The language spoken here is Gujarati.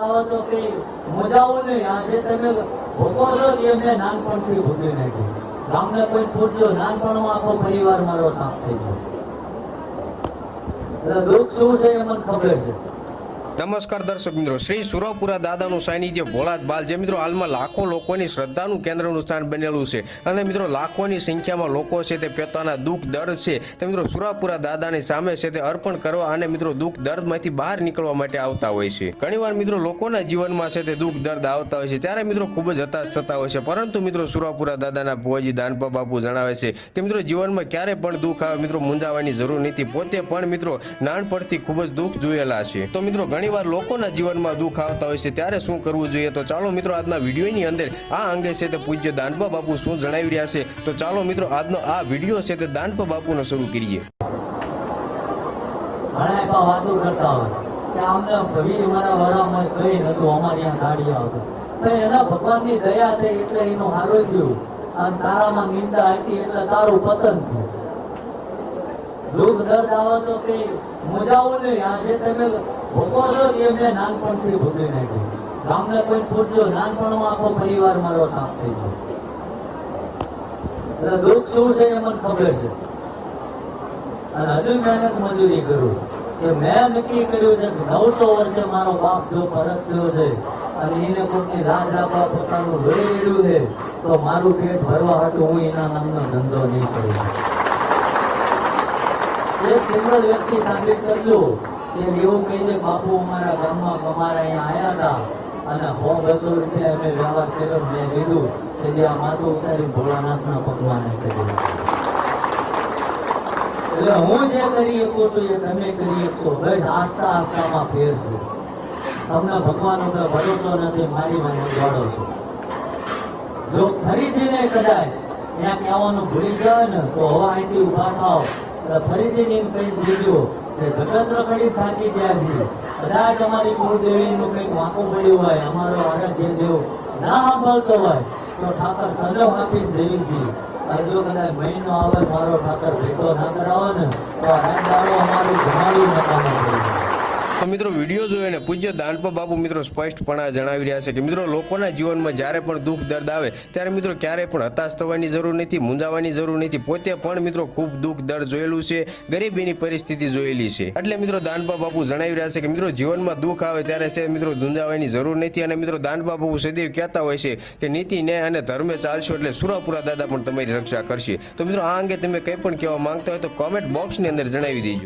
તો કે મજાઓ નહીં. આજે તમે ભોગવો છો એ મેં નાનપણથી ભોગવી નાખ્યું. ગામને કોઈ પૂછજો, નાનપણમાં આખો પરિવાર મારો સાફ થઈ ગયો. એટલે દુઃખ શું છે એ મને ખબર છે. નમસ્કાર દર્શક મિત્રો, શ્રી સુરપુરા દાદાનું સાનિધ્ય ભોળાત બાલ જે મિત્રો, હાલમાં લાખો લોકોની શ્રદ્ધાનું કેન્દ્રનું સ્થાન બનેલું છે. અને મિત્રો, લાખોની સંખ્યામાં લોકો છે તે પોતાના દુઃખ દર્દ છે. તે મિત્રો, સુરાપુરા દાદાની સામે છે તે અર્પણ કરવા અને મિત્રો, દુઃખ દર્દમાંથી બહાર નીકળવા માટે આવતા હોય છે. ઘણીવાર મિત્રો, લોકોના જીવનમાં છે તે દુઃખ દર્દ આવતા હોય છે. ત્યારે મિત્રો, ખૂબ જ હતાશ થતા હોય છે. પરંતુ મિત્રો, સુરાપુરા દાદાના ભુવાજી દાનપા બાપુ જણાવે છે કે, મિત્રો, જીવનમાં ક્યારે પણ દુઃખ આવે, મિત્રો, મૂંઝાવાની જરૂર નથી. પોતે પણ મિત્રો, નાનપણથી ખૂબ જ દુઃખ જોયેલા છે. તો મિત્રો ઘણીવાર લોકોના જીવનમાં દુઃખ આવતા હોય છે, ત્યારે શું કરવું જોઈએ? તો ચાલો મિત્રો, આજના વિડીયોની અંદર આ અંગે છે તે પૂજ્ય દાનપા બાપુ શું જણાવી રહ્યા છે? તો ચાલો મિત્રો, આજનો આ વીડિયો છે તે દાનપા બાપુનો શરૂ કરીએ. ઘણા એવા વાતો કરતા હોય કે આમને ભવી મારા વરામાં કઈ નતું અમારે ત્યાં ગાડી આવતું. તો એના ભગવાનની દયા થઈ એટલે એનું આરોગ્ય. અને તારામાં નિંદા હતી એટલે તારું પતન થયું. દુઃખ દર્દ આવે તો કે મજાઓ નહીં. આજે તમે ભૂકો છો કે એમને નાનપણથી ભોગવી નાખ્યું? ગામને કોઈ પૂછજો, નાનપણમાં આખો પરિવાર મારો સાફ થઈ ગયો. એટલે દુઃખ શું છે એ મને ખબર છે. અને હજુ મહેનત મજૂરી કરું. કે મેં નક્કી કર્યું છે કે નવસો વર્ષે મારો બાપ જો પરત થયો છે અને એને કોઈની રાજ રાખવા પોતાનું લઈ રેડ્યું છે, તો મારું પેટ ભરવા હતું હું એના નામનો ધંધો નહીં કરું. એક સિંગલ વ્યક્તિ સાબિત કરજો કે એવું કહીને બાપુ અમારા ગામમાં અમારા અહીંયા આવ્યા હતા. અને સો બસો રૂપિયા અમે વ્યવહાર કર્યો મેં લીધું કે જે આ માથું ઉતારી ભોળાનાથના ભગવાને કર્યું. એટલે હું જે કરી શકું છું એ તમે કરી શકશો. બસ આસ્થા આસ્થામાં ફેર છે. તમને ભગવાન ઉપર ભરોસો નથી, મારી મને દોડો છો. જો ફરીથી ને કદાચ ત્યાં કહેવાનું ભૂલી જાય ને, તો હવા અહીંથી ઊભા થાવ એટલે ફરીથી કંઈક કહી કે જગત રખડી થાકી ગયા છે. કદાચ અમારી કુળદેવીનું કંઈક વાંકું પડ્યું હોય, અમારો આરાધ્ય દેવ ના સાંભળતો હોય, તો ઠાકર તને આપી દેવી છે. જો કદાચ મહિનો આવે, મારો ઠાકર ભેટો ના કરાવો ને તો આ દાડો અમારું જમાડ્યું નકામું તો મિત્રો વીડિયો જોઈને પૂજ્ય દાનપા બાપુ મિત્રો સ્પષ્ટપણે જણાવી રહ્યા છે કે મિત્રો લોકોના જીવનમાં જ્યારે પણ દુઃખ, દર્દ આવે, ત્યારે મિત્રો ક્યારેય પણ હતાશ થવાની જરૂર નથી, મૂંઝાવાની જરૂર નથી. પોતે પણ મિત્રો ખૂબ દુઃખ, દર્દ જોયેલું છે, ગરીબીની પરિસ્થિતિ જોયેલી છે. એટલે મિત્રો દાનપા બાપુ જણાવી રહ્યા છે કે મિત્રો જીવનમાં દુઃખ આવે ત્યારે છે મિત્રો ધૂંઝાવાની જરૂર નથી અને મિત્રો દાનપા બાપુ સદૈવ કહેતા હોય છે કે નીતિ, ન્યાય અને ધર્મે ચાલશો એટલે સુરાપુરા દાદા પણ તમારી રક્ષા કરશે. તો મિત્રો આ અંગે તમે કંઈ પણ કહેવા માંગતા હોય તો કોમેન્ટ બોક્સની અંદર જણાવી દેજો.